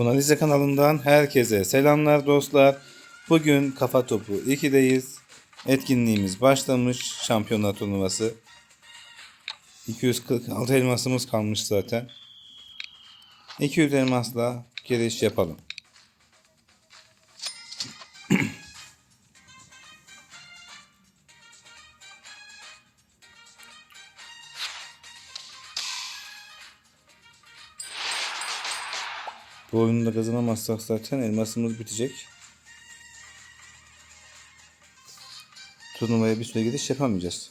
Funalize kanalından herkese selamlar dostlar. Bugün Kafa Topu 2'deyiz. Etkinliğimiz başlamış. Şampiyonlar turnuvası. 246 elmasımız kalmış zaten. 200 elmasla giriş yapalım. Bu oyunu da kazanamazsak zaten elmasımız bitecek. Turnuvaya bir süre gidiş yapamayacağız.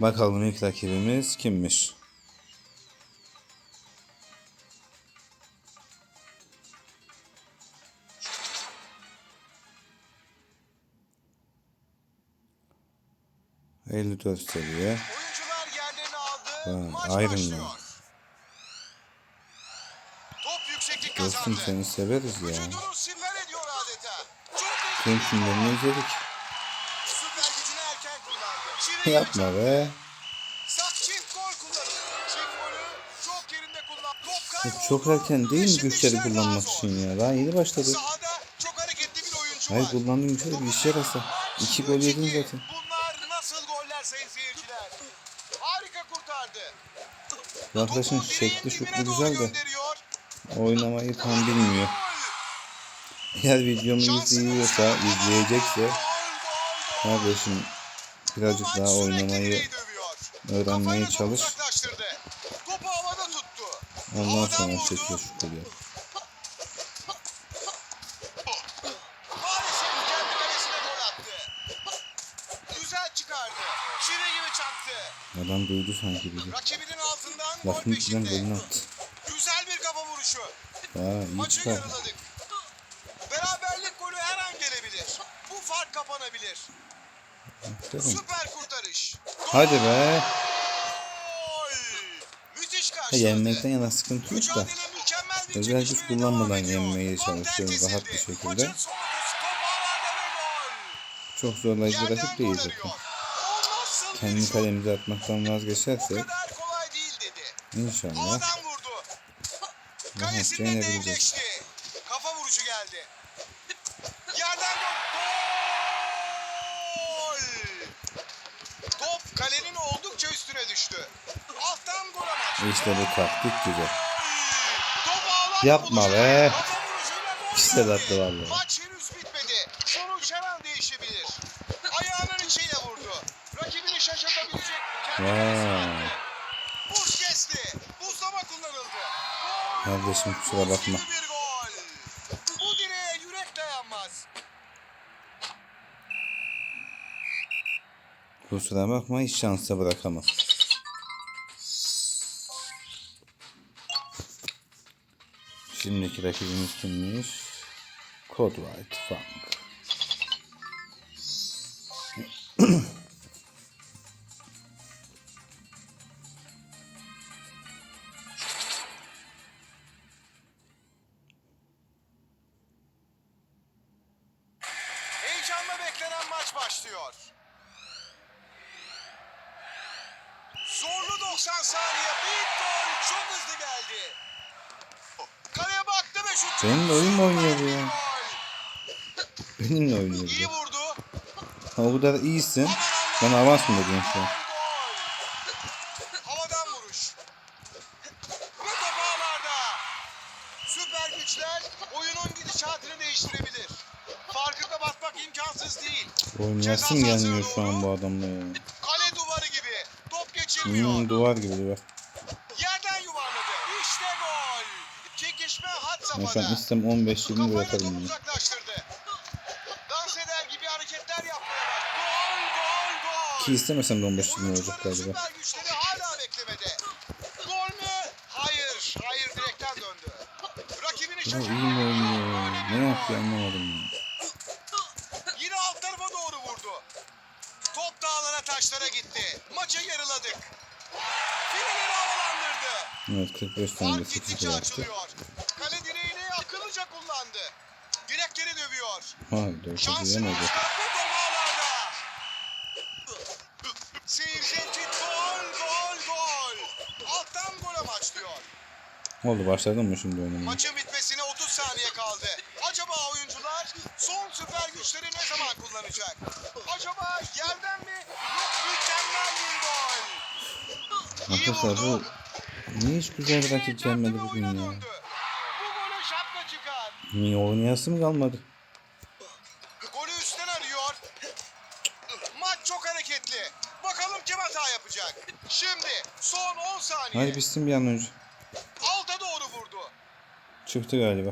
Bakalım ilk rakibimiz kimmiş? ...54 seviye. Ha, Iron. Man. Dostum seni severiz ya. Tüm filmlerini izledik. Yapma be. Çok erken değil mi güçleri kullanmak için ya? Daha yeni başladı. Hayır kullandığım güçleri bir işe yarasa. İki gol yedin zaten. Direğin şekli doğru güzel de oynamayı tam bilmiyor. Eğer videomu izliyorsa, izleyecekse kardeşim birazcık daha oynamayı öğrenmeye çalış. Ondan sonra vurdu. şekil şuklu diyor. Maalesef kendi kalesine gol attı. Güzel çıkardı. Çivi gibi çaktı. Adam duydu sanki bizi. Rakibinin Lafın içinden golünü attı. Güzel bir kafa vuruşu. İyi Maçı çıkardı. yarıladık. Beraberlik golü her an gelebilir. Bu fark kapanabilir. Aferin. Süper kurtarış. Gol! Hadi be. Müthiş Ha, karşıladı. yenmekten yana sıkıntı yok da. Mücadele mükemmel bir Özel güç çekişmeyle kullanmadan devam ediyor. yenmeye çalışıyoruz terk rahat bir şekilde. Maçın ve gol. Çok zorlayıcı Yerden rakip gol değil arıyor. zaten. O nasıl bir Kendi şut? kalemize atmaktan vazgeçersek kadar kolay değil dedi. İnşallah Havadan vurdu. yenebileceğiz. devleşti. Kafa vuruşu geldi. Yerden gol. Gol! Top kalenin oldukça üstüne düştü. Alttan gol amaç. İşte bu taktik güzel. Yapma be. Geldi. attı vallahi. Maç henüz bitmedi. Sonuç her an değişebilir. Ayağının içiyle vurdu. Rakibini şaşırtabilecek. Kendini Kardeşim kusura bakma. Bu direğe yürek dayanmaz. Kusura bakma hiç şansa bırakamam. Şimdiki rakibimiz kimmiş? Code White Funk. Benimle oyun mu oynuyor bu ya? Benimle oynuyor İyi bu. vurdu. Ha, o kadar iyisin. Allah'ım. avans mı dedin şu an? Süper güçler oyunun gidişatını değiştirebilir. Farkı kapatmak imkansız değil. Oynayasım gelmiyor şu an bu adamla ya. Kale duvarı gibi. Top geçirmiyor. Hmm, duvar gibi duvar. Yerden yuvarladı. İşte gol. Çekişme had Ben şu an safhada. istem 15-20 Kafayla bırakarım topu bunu. uzaklaştırdı. Dans eder gibi hareketler yapmaya bak. Gol gol gol. Ki istemesem de 15-20 olacak galiba. Ya iyi mi oynuyor? Ne yapıyor anlamadım ya. Yine alt tarafa doğru vurdu. Top dağlara taşlara gitti. Maça yarıladık. Fileleri havalandırdı. Evet 45 tane de Fark 8 gittikçe yaptı. Yemedi. çıkarttı top ağlarda. Seyirci için gol gol gol. Alttan gol amaçlıyor. Oldu başladın mı şimdi oynamaya? Maçın bitmesine 30 saniye kaldı. Acaba oyuncular son süper güçleri ne zaman kullanacak? Acaba yerden mi? Yok mükemmel bir gol. Arkadaşlar bu niye hiç güzel bir rakip gelmedi bugün ya? Niye oynayası mı kalmadı? Hadi bitsin bir an önce. Alta doğru vurdu. Çıktı galiba.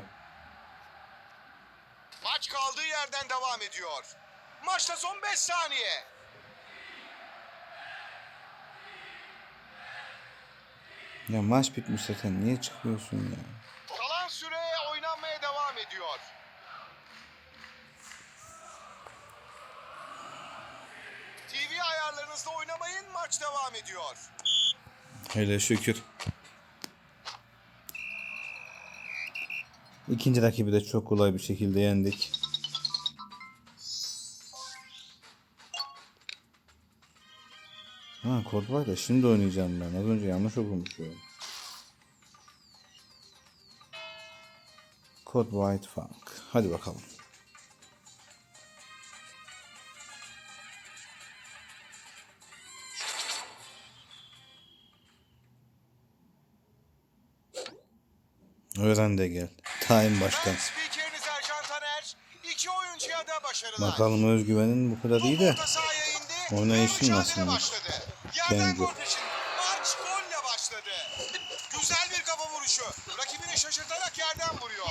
Maç kaldığı yerden devam ediyor. Maçta son 5 saniye. Ya maç bitmiş zaten niye çıkıyorsun ya? Kalan süre oynanmaya devam ediyor. TV ayarlarınızda oynamayın maç devam ediyor. Hele şükür. İkinci rakibi de çok kolay bir şekilde yendik. Ha kod var da şimdi oynayacağım ben. Az önce yanlış okumuşum. Kod White Funk. Hadi bakalım. Öğren de gel. Time başkan. Ben spikeriniz Ercan Taner. İki oyuncuya da başarılar. Bakalım özgüvenin bu kadar iyi de. Oynayışın peşin. Maç golle başladı. Güzel bir kafa vuruşu. Rakibini şaşırtarak yerden vuruyor.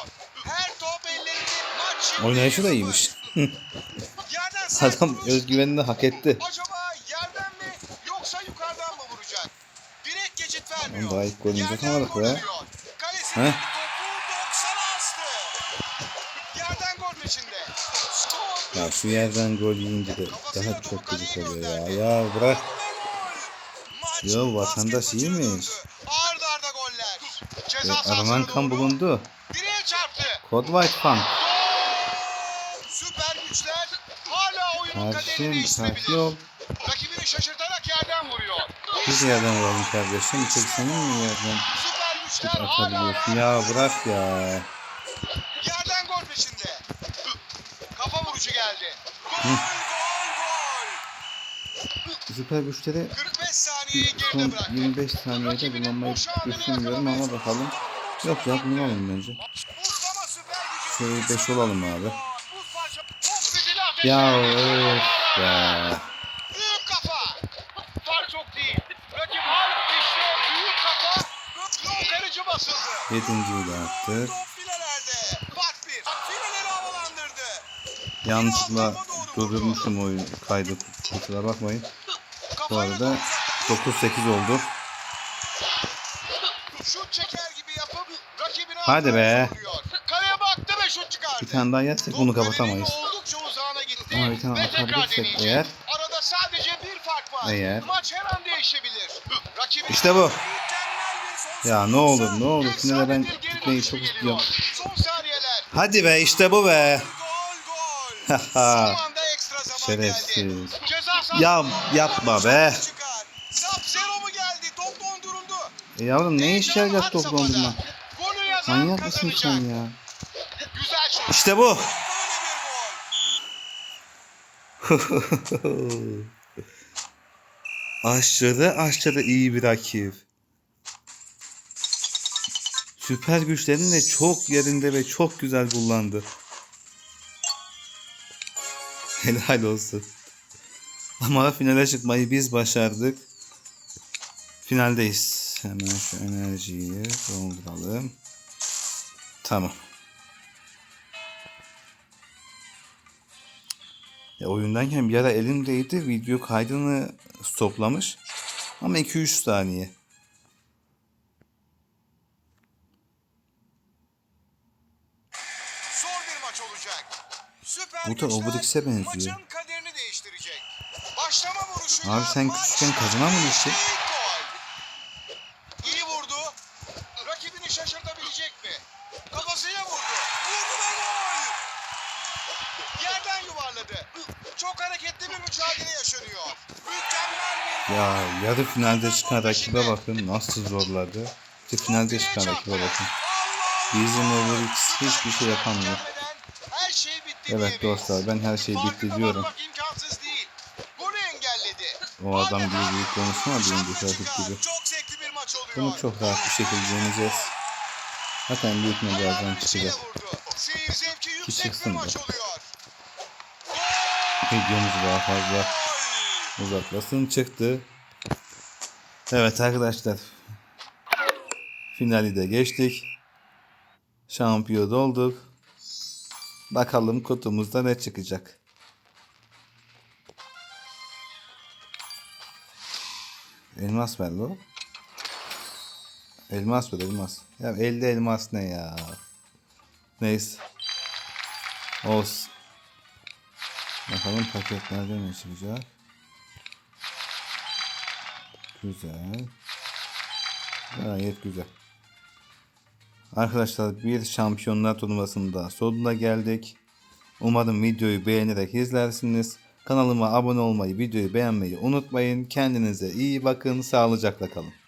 Her top ellerinde maç Oynayışı da 1-0. iyiymiş. Adam özgüvenini hak etti. Acaba yerden mi yoksa yukarıdan mı vuracak? Direkt geçit vermiyor. Daha ilk golünü atamadık be. arıyor. Ya şu yerden gol yiyince de daha çok gıcık oluyor ya. Ya bırak. Ya vatandaş iyi. Ceza Evet, aranan kan bulundu. Kod White Funk. Süper güçler hala oyunun kaderini değiştirebilir. Rakibini şaşırtarak yerden vuruyor. Biz yerden vuralım kardeşim. Tek senin mi yerden Süper güçler hala? Ya bırak ya. yerden gol peşinde. Kafa vuruşu geldi. Gol gol gol. Süper güçleri 45 saniyeyi geride son bıraktı. 25 saniyede kullanmayı düşünmüyorum ama bakalım. Yok ya bence. Buzlama süper gücü. Şöyle 5 olalım abi. Ya öf ya. Yedinciyi de attık. Yanlışlıkla durdurmuşum oyun kaydı. Kusura bakmayın. Bu arada topu 9-8 oldu. Hadi be. atmaya vuruyor. Kaleye baktı ve şut çıkardı. Bir tane daha yersek bunu kapatamayız. Ama bir tane atabilirsek eğer- Arada sadece bir fark var. Eğer- Maç her an değişebilir. Rakibine İşte bu. Ya ne olur, ne olur. efsane Finale ben gitmeyi çok istiyorum. Hadi be işte bu be. Gol gol. Haha. Şerefsiz. Ya, yapma be. E yavrum ne iş yarayacak top dondurma? Manyak mısın sen ya? İşte bu. Aşırı aşırı iyi bir rakip. Süper güçlerini de çok yerinde ve çok güzel kullandı. Helal olsun. Ama finale çıkmayı biz başardık. Finaldeyiz. Hemen şu enerjiyi dolduralım. Tamam. Ya oyundayken bir ara elimdeydi. Video kaydını stoplamış. Ama 2-3 saniye. Zor bir maç olacak. Süper Bu da benziyor. Abi sen küçükken kazana mı düştün? İyi vurdu. Rakibini şaşırtabilecek mi? Kafasıyla vurdu. Vurdu ve gol. yerden yuvarladı. Çok hareketli bir mücadele yaşanıyor. Mükemmel bir Ya yarı finalde çıkan rakibe bakın nasıl zorladı. Ki finalde çıkan rakibe bakın. Bizim Over X hiçbir şey yapamıyor. Evet dostlar ben her şey bitti diyorum. O adam gibi büyük konuşma birinci rakip gibi. Bunu çok rahat bir şekilde yeneceğiz. Zaten büyük Ayağının içiyle çıkacak. yüksek çıksın da. oluyor. Videomuzu daha fazla Gol! uzatmasın çıktı. Evet arkadaşlar. Finali de geçtik. Şampiyon olduk. Bakalım kutumuzda ne çıkacak. Elmas ver lo. Elmas ver elmas. Ya elde elmas ne ya. Neyse. Olsun. Bakalım paketlerde ne çıkacak. Güzel. Gayet güzel. Arkadaşlar bir şampiyonlar turnuvasında sonuna geldik. Umarım videoyu beğenerek izlersiniz. Kanalıma abone olmayı, videoyu beğenmeyi unutmayın. Kendinize iyi bakın, sağlıcakla kalın.